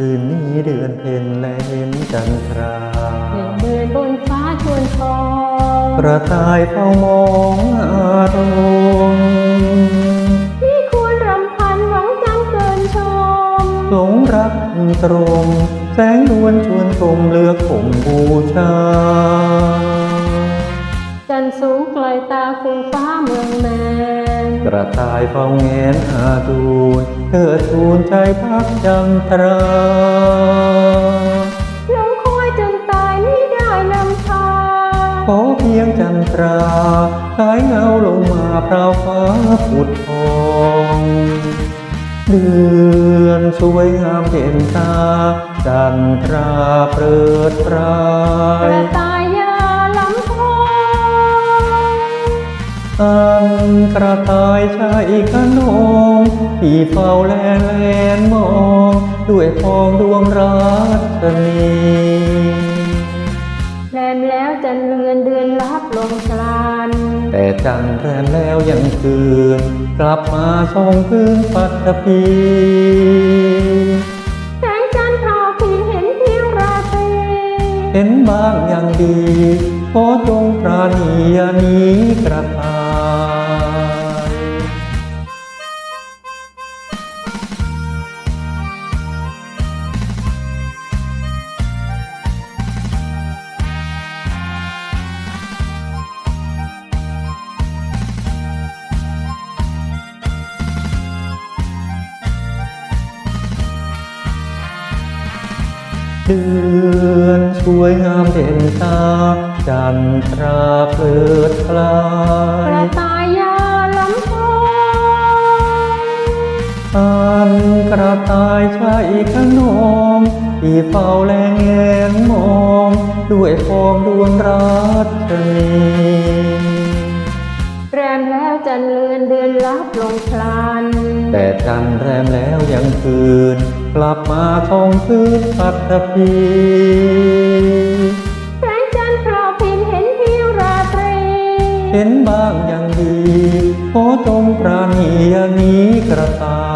คืนนี้เดือนเพ็ญและเห็นจันทราเดือนเดือนบนฟ้าชวนทองกระต่ายเฝ้ามองอารมณ์ที่ควรรำพันหวังจังเกินชมหลงรักตรง แสงนวลชวนชมเลือกผมบูชาายเฝ้าแงนอาดูนเธอทูลใจพักจันทราลงคอยจนตายไม่ได้นำพาขอเพียงจันทราสายเงาลงมาพราวฟ้าผุดทองเดือนสวยงามเด่นตาจันทราเปริดปรากย อันกระต่ายชายขนมที่เฝ้าแลแลนมอง ด้วยพองดวงรัตนีแรมแล้วจันทร์เรือนเดือนลับลงกลาน แต่จันทร์แรมแล้วยังคืน กลับมาทรงพื้นปัตตภีแสงจันทร์พราวพิงเห็นเพียงราตรีเห็นบ้างอย่างดีขอจงปราณีอยาหนี้กระต่า เดือนสวยงามเด่นตา จันทราเปิดคลากระยต่ายยาลำพองอันกระต่ายชายขนมที่เฝ้าแลงแงนมอง ด้วยฟองดวงรัตนีแรมแล้วจันทร์เรือนเดือนลับลงพลานแต่จันทร์แรมแล้วยังคืน กลับมาทองพื้นปัตตภีแสงจันทร์พราวพิงเห็นเพียงราตรี เห็นบ้างอย่างดี ขอจงปราณีอยาหนี้กระต่าย